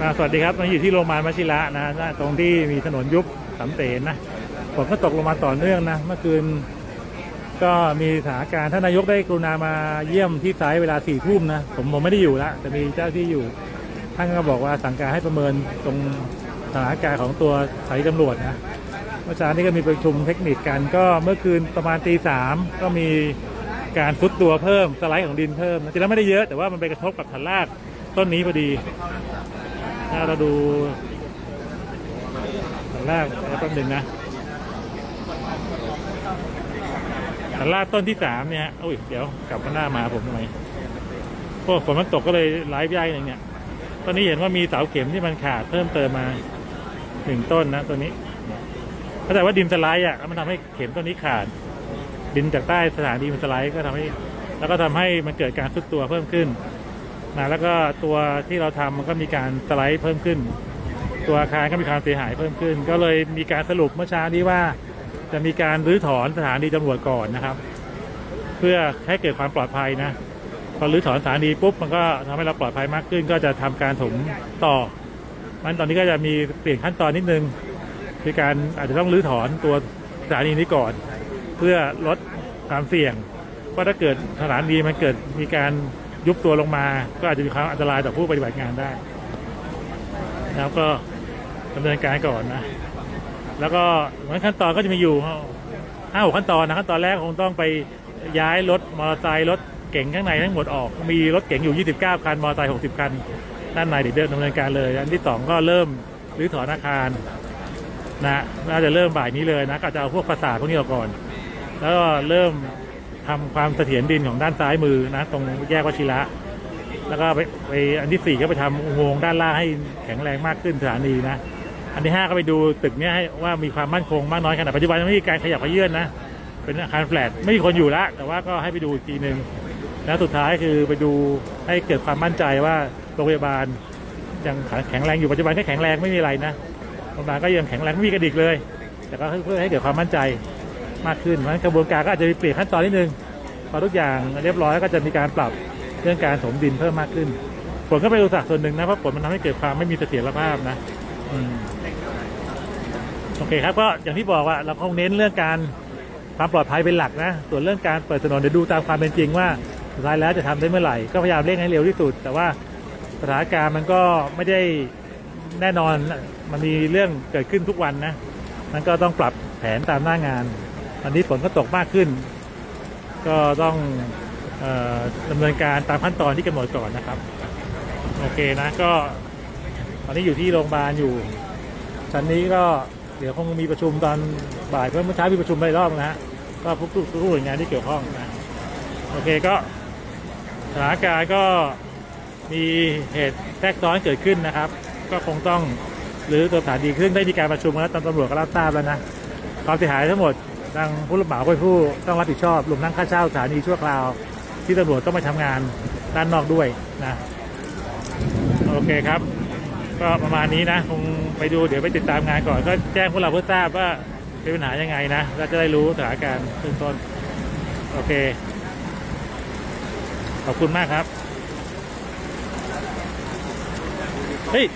อ่าสวัสดีครับตอนอยู่ที่โรงพยาบาลวชิระนะน้าตรงที่มีถนนยุบสำเสนนะฝนก็ตกลงมาต่อเนื่องนะ เมื่อคืน ก็มีสถานการณ์ท่านนายกได้กรุณามาเยี่ยมที่ไซต์เวลาสี่ทุ่มนะผมผมไม่ได้อยู่ละแต่มีเจ้าที่อยู่ ท่านก็บอกว่าสั่งการให้ประเมินตรงสถานการณ์ของตัวสานีตำรวจนะเมื่อเช้านี้ก็มีประชุมเทคนิคกันก็เมื่อคืนประมาณตีสามก็มีการฟุดตัวเพิ่มสไลด์ของดินเพิ่มจริงแล้วไม่ได้เยอะแต่ว่ามันไปกระทบกับฐานรากต้นนี้พอดี ถ้าเราดูฐานรากแป๊บหนึ่งนะฐานรากต้นที่สามเนี่ยโอ้ยเดี๋ยวกลับมาหน้ามาผมทำไมพวกฝนมันตกก็เลยไล่ย่ายหนึ่งเนี่ยตอนนี้เห็นว่ามีเสาเข็มที่มันขาดเพิ่มเติมมาหนึ่งต้นนะตัวนี้เข้าใจว่าดินสไลด์อะแล้วมันทำให้เข็มต้นนี้ขาด ดินจากใต้สถานีมันสไลด์ก็ทำให้ แล้วก็ทำให้มันเกิดการซุดตัวเพิ่มขึ้น นะแล้วก็ตัวที่เราทำมันก็มีการสไลด์เพิ่มขึ้น ตัวอาคารก็มีความเสียหายเพิ่มขึ้น ก็เลยมีการสรุปเมื่อเช้านี้ว่า จะมีการรื้อถอนสถานีตำรวจก่อนนะครับ เพื่อให้เกิดความปลอดภัยนะพอรื้อถอนสถานีปุ๊บมันก็ทำให้เราปลอดภัยมากขึ้น ก็จะทำการถมต่อ มันตอนนี้ก็จะมีเปลี่ยนขั้นตอนนิดนึงคือการอาจจะต้องรื้อถอนตัวสถานีนี้ก่อน เพื่อลดความเสี่ยงเพราถ้าเกิดสถานีมันเกิดมีการ ยุบตัวลงมา ก็อาจจะมีความอันตรายต่อผู้ปฏิบัติงานได้แล้วก็ดำเนินการก่อนนะ แล้วก็เหมือนขั้นตอนก็จะมีอยู่ห้าหกขั้นตอนนะขั้นตอนแรกคงต้องไปย้ายรถมอเตอร์ไซค์รถเก๋งข้างในทั้งหมดออก มีรถเก๋งอยู่ 29 คัน มอเตอร์ไซค์60 คัน ด้านในเดี๋ยวเดินดำเนินการเลย อันที่สองก็เริ่มรื้อถอนอาคารนะ น่าจะเริ่มบ่ายนี้เลยนะ ก็จะเอาพวกประสาทพวกนี้ออกก่อน แล้วก็เริ่ม ทำความเสถียรดินของด้านซ้ายมือนะตรงแยกวชิระ แล้วก็ไปไปอันที่สี่ก็ไปทำอุโมงค์ด้านล่างให้แข็งแรงมากขึ้นสถานีนะ อันที่ห้าก็ไปดูตึกเนี้ยให้ว่ามีความมั่นคงมากน้อยขนาดปัจจุบันไม่มีการขยับขยื่นนะเป็นอาคารแฟลตไม่มีคนอยู่ละแต่ว่าก็ให้ไปดูอีกทีหนึ่งแล้วสุดท้ายคือไปดูให้เกิดความมั่นใจว่าโรงพยาบาลยังแข็งแรงอยู่ปัจจุบันก็แข็งแรงไม่มีอะไรนะโรงพยาบาลก็ยังแข็งแรงไม่มีกระดิกเลย แต่ก็เพื่อให้เกิดความมั่นใจ มากขึ้นเพราะฉะนั้นกระบวนการก็อาจจะมีเปลี่ยนขั้นตอนนิดนึงพอทุกอย่างเรียบร้อยก็จะมีการปรับเรื่องการถมดินเพิ่มมากขึ้นฝนก็เป็นอุปสรรคส่วนหนึ่งนะเพราะฝนมันทำให้เกิดความไม่มีเสถียรภาพนะโอเคครับก็อย่างที่บอกว่าเราคงเน้นเรื่องการความปลอดภัยเป็นหลักนะส่วนเรื่องการเปิดถนนเดี๋ยวดูตามความเป็นจริงว่าสุดท้ายแล้วจะทำได้เมื่อไหร่ก็พยายามเร่งให้เร็วที่สุด แต่ว่าสถานการณ์มันก็ไม่ได้แน่นอนมันมีเรื่องเกิดขึ้นทุกวันนะมันก็ต้องปรับแผนตามหน้างาน วันนี้ฝนก็ตกมากขึ้น ก็ต้องออดำเนินการตามขั้นตอนที่กำหนดก่อนนะครับ โอเคนะก็ตอนนี้อยู่ที่โรงพยาบาลอยู่ ชั้นนี้ก็เดี๋ยวคงมีประชุมตอนบ่ายเพราะเมื่อเช้ามีประชุมไปรอบนะฮะก็ทุกทุกทุกหน่วยงานที่เกี่ยวข้องนะโอเคก็สถานการณ์ก็มีเหตุแทรกซ้อนเกิดขึ้นนะครับ ก็คงต้องหรือตัวสถานดีขึ้นได้มีการประชุมแล้วตำรวจก็รับทราบแล้วนะความเสียหายทั้งหมด ทางผู้รับเหมาผู้ต้องรับผิดชอบรวมทั้งค่าเช่าสถานีชั่วคราว ที่ตำรวจต้องมาทำงานด้านนอกด้วยนะโอเคครับ ก็ประมาณนี้นะคงไปดูเดี๋ยวไปติดตามงานก่อน ก็แจ้งพวกเราเพื่อทราบว่าเป็นปัญหายังไงนะเราจะได้รู้สถานการณ์เบื้องต้นโอเค ขอบคุณมากครับเฮ้ย